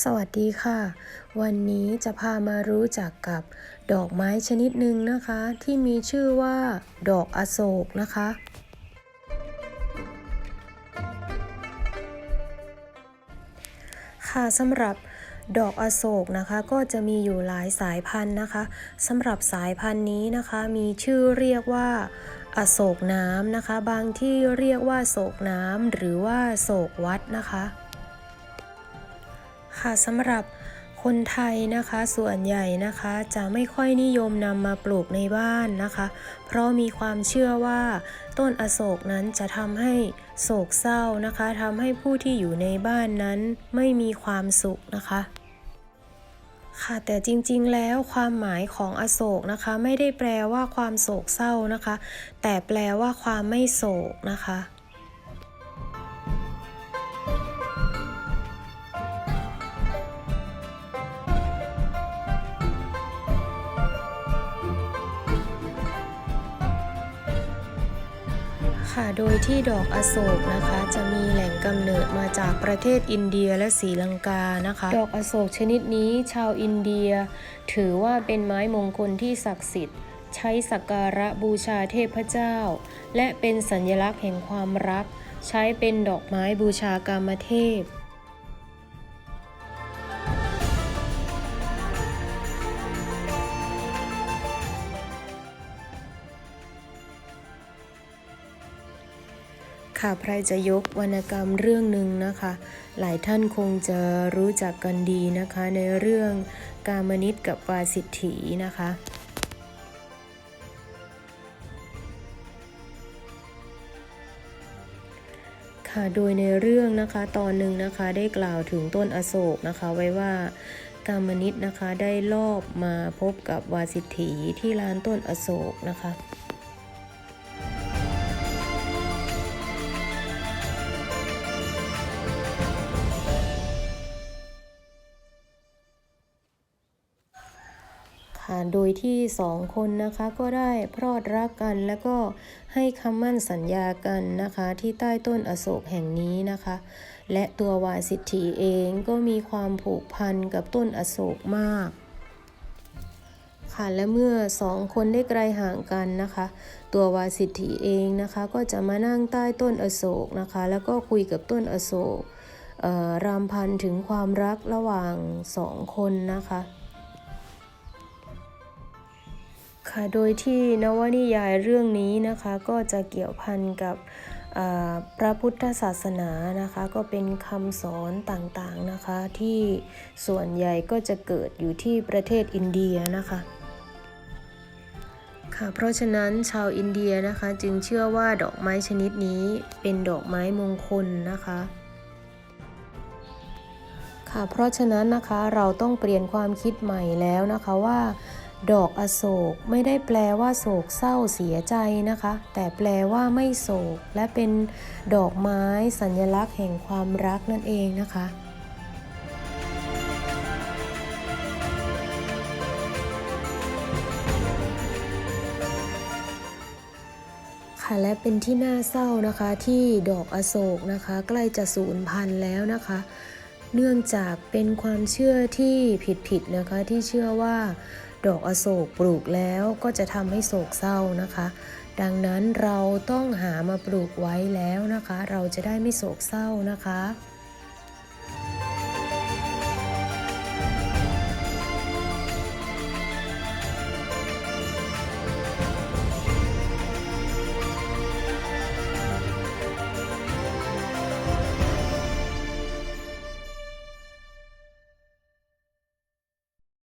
สวัสดีค่ะ วันนี้จะพามารู้จักกับดอกไม้ชนิดหนึ่งนะคะ ที่มีชื่อว่า ดอกอโศกนะคะ ค่ะสำหรับดอกอโศกนะคะก็จะมีอยู่หลายสายพันธุ์นะคะสำหรับสายพันธุ์นี้นะคะมีชื่อเรียกว่าอโศกน้ำนะคะ บางที่เรียกว่าโศกน้ำหรือว่าโศกวัดนะคะ ค่ะสำหรับคนไทยนะคะส่วนใหญ่นะคะจะไม่ค่อยนิยมนำมาปลูกในบ้านนะคะ เพราะมีความเชื่อว่าต้นอโศกนั้นจะทำให้โศกเศร้านะคะทำให้ผู้ที่อยู่ในบ้านนั้นไม่มีความสุขนะคะค่ะแต่จริงๆ แล้วความหมายของอโศกนะคะ ไม่ได้แปลว่าความโศกเศร้านะคะ แต่แปลว่าความไม่โศกนะคะ ค่ะ โดยที่ดอกอโศกนะคะ จะมีแหล่งกำเนิดมาจากประเทศอินเดียและศรีลังกานะคะ ดอกอโศกชนิดนี้ชาวอินเดีย ถือว่าเป็นไม้มงคลที่ศักดิ์สิทธิ์ ใช้สักการะบูชาเทพเจ้า และเป็นสัญลักษณ์แห่งความรัก ใช้เป็นดอกไม้บูชากามเทพ ค่ะใครจะยกวรรณกรรมเรื่องหนึ่งนะคะ หลายท่านคงจะรู้จักกันดีนะคะ ในเรื่องกามนิตกับวาสิทธีนะคะค่ะโดยในเรื่องนะคะตอนหนึ่งนะคะได้กล่าวถึงต้นอโศกนะคะ ไว้ว่ากามนิตนะคะได้ลอบมาพบกับวาสิทธีที่ลานต้นอโศกนะคะ โดยที่สองคนนะคะก็ได้พรอดรักกันแล้วก็ให้คำมั่นสัญญากันนะคะที่ใต้ต้นอโศกแห่งนี้นะคะ และตัววาสิทธีเองก็มีความผูกพันกับต้นอโศกมากค่ะและเมื่อสองคนได้ไกลห่างกันนะคะ ตัววาสิทธีเองนะคะก็จะมานั่งใต้ต้นอโศกนะคะ แล้วก็คุยกับต้นอโศกรำพันถึงความรักระหว่างสองคนนะคะ ค่ะ โดยที่นวนิยายเรื่องนี้นะคะก็จะเกี่ยวพันกับพระพุทธศาสนานะคะก็เป็นคำสอนต่างๆนะคะที่ส่วนใหญ่ก็จะเกิดอยู่ที่ประเทศอินเดียนะคะค่ะเพราะฉะนั้นชาวอินเดียนะคะจึงเชื่อว่าดอกไม้ชนิดนี้เป็นดอกไม้มงคลนะคะค่ะเพราะฉะนั้นนะคะเราต้องเปลี่ยนความคิดใหม่แล้วนะคะว่า ดอกอโศกไม่ได้แปลว่าโศกเศร้าเสียใจนะคะ แต่แปลว่าไม่โศก และเป็นดอกไม้สัญลักษณ์แห่งความรักนั่นเองนะคะค่ะและเป็นที่น่าเศร้านะคะที่ดอกอโศกนะคะ ใกล้จะสูญพันธุ์แล้วนะคะ เนื่องจากเป็นความเชื่อที่ผิดๆนะคะที่เชื่อว่า ดอกอโศกปลูกแล้วก็จะทำให้โศกเศร้านะคะ ดังนั้นเราต้องหามาปลูกไว้แล้วนะคะ เราจะได้ไม่โศกเศร้านะคะ